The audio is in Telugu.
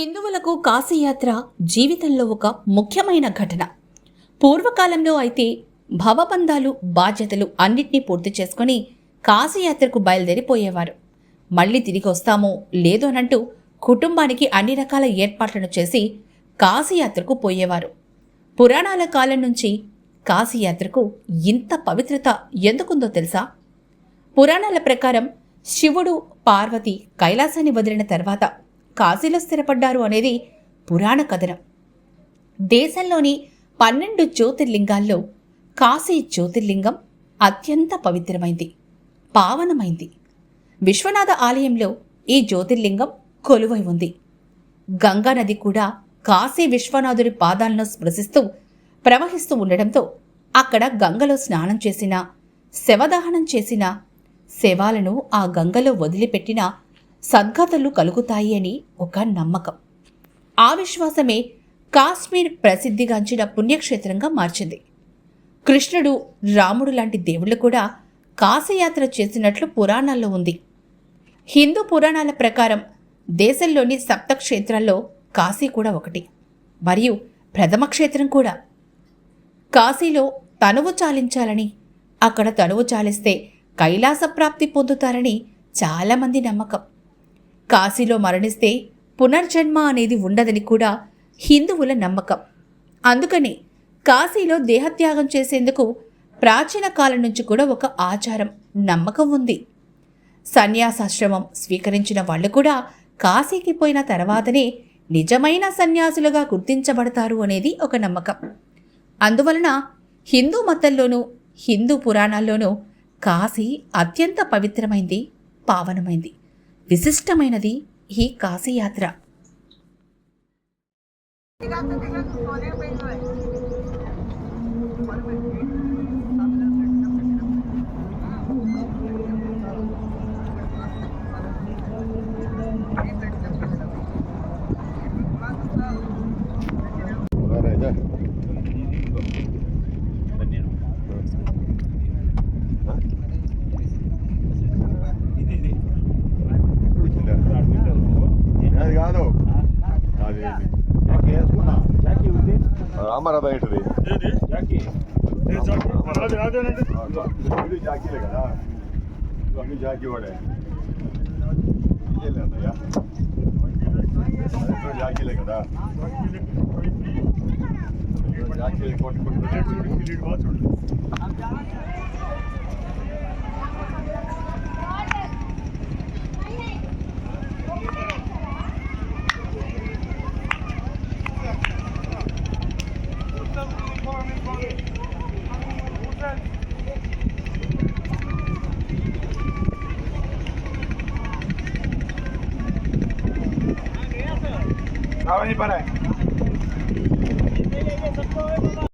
హిందువులకు కాశీయాత్ర జీవితంలో ఒక ముఖ్యమైన ఘటన. పూర్వకాలంలో అయితే భవబంధాలు బాధ్యతలు అన్నిటినీ పూర్తి చేసుకొని కాశీయాత్రకు బయలుదేరిపోయేవారు. మళ్ళీ తిరిగి వస్తామో లేదోనంటూ కుటుంబానికి అన్ని రకాల ఏర్పాట్లను చేసి కాశీయాత్రకు పోయేవారు. పురాణాల కాలం నుంచి కాశీయాత్రకు ఇంత పవిత్రత ఎందుకుందో తెలుసా? పురాణాల ప్రకారం శివుడు పార్వతి కైలాసాన్ని వదిలిన తర్వాత కాశీలో స్థిరపడ్డారు అనేది పురాణ కథనం. దేశంలోని పన్నెండు జ్యోతిర్లింగాల్లో కాశీ జ్యోతిర్లింగం అత్యంత పవిత్రమైంది పావనమైంది. విశ్వనాథ ఆలయంలో ఈ జ్యోతిర్లింగం కొలువై ఉంది. గంగా నది కూడా కాశీ విశ్వనాథుడి పాదాలను స్పృశిస్తూ ప్రవహిస్తూ ఉండడంతో అక్కడ గంగలో స్నానం చేసిన శవదహనం చేసిన శవాలను ఆ గంగలో వదిలిపెట్టిన సద్గతులు కలుగుతాయి అని ఒక నమ్మకం. ఆ విశ్వాసమే కాశ్మీర్ ప్రసిద్ధిగాంచిన పుణ్యక్షేత్రంగా మార్చింది. కృష్ణుడు రాముడు లాంటి దేవుళ్ళు కూడా కాశయాత్ర చేసినట్లు పురాణాల్లో ఉంది. హిందూ పురాణాల ప్రకారం దేశంలోని సప్త క్షేత్రాల్లో కాశీ కూడా ఒకటి మరియు ప్రథమ క్షేత్రం కూడా. కాశీలో తనువు చాలించాలని అక్కడ తనువు చాలిస్తే కైలాస ప్రాప్తి పొందుతారని చాలామంది నమ్మకం. కాశీలో మరణిస్తే పునర్జన్మ అనేది ఉండదని కూడా హిందువుల నమ్మకం. అందుకని కాశీలో దేహత్యాగం చేసేందుకు ప్రాచీన కాలం నుంచి కూడా ఒక ఆచారం నమ్మకం ఉంది. సన్యాసాశ్రమం స్వీకరించిన వాళ్ళు కూడా కాశీకి పోయిన తర్వాతనే నిజమైన సన్యాసులుగా గుర్తించబడతారు అనేది ఒక నమ్మకం. అందువలన హిందూ మతంలోనూ హిందూ పురాణాల్లోనూ కాశీ అత్యంత పవిత్రమైంది పావనమైంది. విశిష్టమైనది ఈ కాశీయాత్ర. Öyle కాదు అది అది వేసుకున్నా రామారావు ఏంటిది ఇది జాకీలే కదా ఇది జాకీ వాడే అన్నయ్య జాకీలే కదా జాకీలే కొట్టి A venir para ahí.